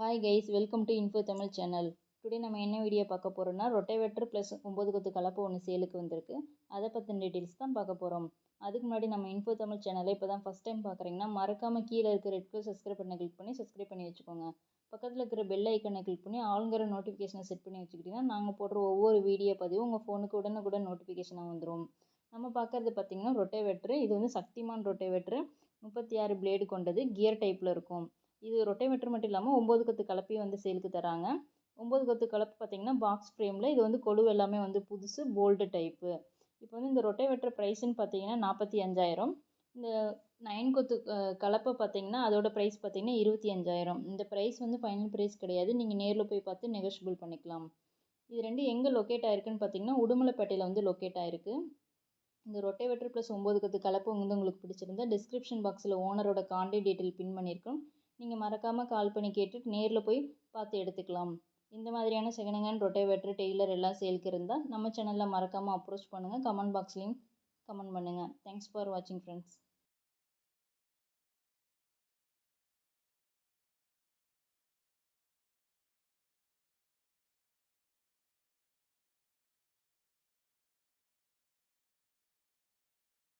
Hi guys welcome to info Tamil channel today நம்ம என்ன video பார்க்க போகிறோம்னா ரொட்டேவேட்டர் ப்ளஸ் ஒம்பது கொத்து கலப்பு ஒன்று சேலுக்கு வந்திருக்கு. அதை பற்றின டீட்டெயில்ஸ் தான் பார்க்க போகிறோம் அதுக்கு முன்னாடி நம்ம இன்ஃபோ தமிழ் சேனலை இப்போ தான் ஃபஸ்ட் டைம் பார்க்குறீங்கன்னா மறக்காமல் கீழே இருக்கிற ரெட் கலர் சப்ஸ்கிரைப் பண்ண கிளிக் பண்ணி சப்ஸ்கிரைப் பண்ணி வச்சுக்கோங்க. பக்கத்தில் இருக்கிற பெல் ஐக்கனை கிளிக் பண்ணி ஆளுங்கிற நோட்டிஃபிகேஷனை செட் பண்ணி வச்சுக்கிட்டிங்கன்னா நாங்கள் போடுற ஒவ்வொரு வீடியோ பதிவும் உங்கள் ஃபோனுக்கு உடனுக்குடன் நோட்டிஃபிகேஷனாக வந்துடும் நம்ம பார்க்குறது பார்த்திங்கன்னா ரொட்டேவேட்ரு இது வந்து சக்திமான் ரொட்டேவேட்ரு முப்பத்தி ஆறு பிளேடு கொண்டது கியர் டைப்பில் இருக்கும். இது ரொட்டேவேட்டர் மட்டும் இல்லாமல் ஒம்பது கொத்து கலப்பையும் வந்து சேலுக்கு தராங்க. ஒம்பது கொத்து கலப்பு பார்த்திங்கன்னா பாக்ஸ் ஃப்ரேமில் இது வந்து கொழு எல்லாமே வந்து புதுசு போல்டு டைப்பு இப்போ வந்து இந்த ரொட்டேவேட்டர் ப்ரைஸ்ன்னு பார்த்தீங்கன்னா நாற்பத்தி அஞ்சாயிரம். இந்த நைன் கொத்து கலப்பை பார்த்தீங்கன்னா அதோட ப்ரைஸ் பார்த்தீங்கன்னா இருபத்தி அஞ்சாயிரம். இந்த ப்ரைஸ் வந்து ஃபைனல் ப்ரைஸ் கிடையாது. நீங்கள் நேரில் போய் பார்த்து நெகோஷியபிள் பண்ணிக்கலாம். இது ரெண்டு எங்கே லொக்கேட் ஆயிருக்குன்னு பார்த்தீங்கன்னா உடுமலைப்பேட்டையில் வந்து லொக்கேட் ஆயிருக்கு. இந்த ரொட்டேவேட்டர் ப்ளஸ் ஒம்பது கத்து கலப்பு வந்து உங்களுக்கு பிடிச்சிருந்தா டிஸ்கிரிப்ஷன் பாக்ஸில் ஓனரோட கான்டாக்ட் டீட்டெயில் பின் பண்ணியிருக்கோம். நீங்கள் மறக்காமல் கால் பண்ணி கேட்டுட்டு நேரில் போய் பார்த்து எடுத்துக்கலாம். இந்த மாதிரியான செகண்ட் ஹேண்ட் ரொட்டேவேட்டர் டெய்லர் எல்லாம் சேல்க்கு இருந்தால் நம்ம சேனலில் மறக்காமல் அப்ரோச் பண்ணுங்கள் கமெண்ட் பாக்ஸ்லேயும் கமெண்ட் பண்ணுங்கள் தேங்க்ஸ் ஃபார் வாட்சிங் ஃப்ரெண்ட்ஸ்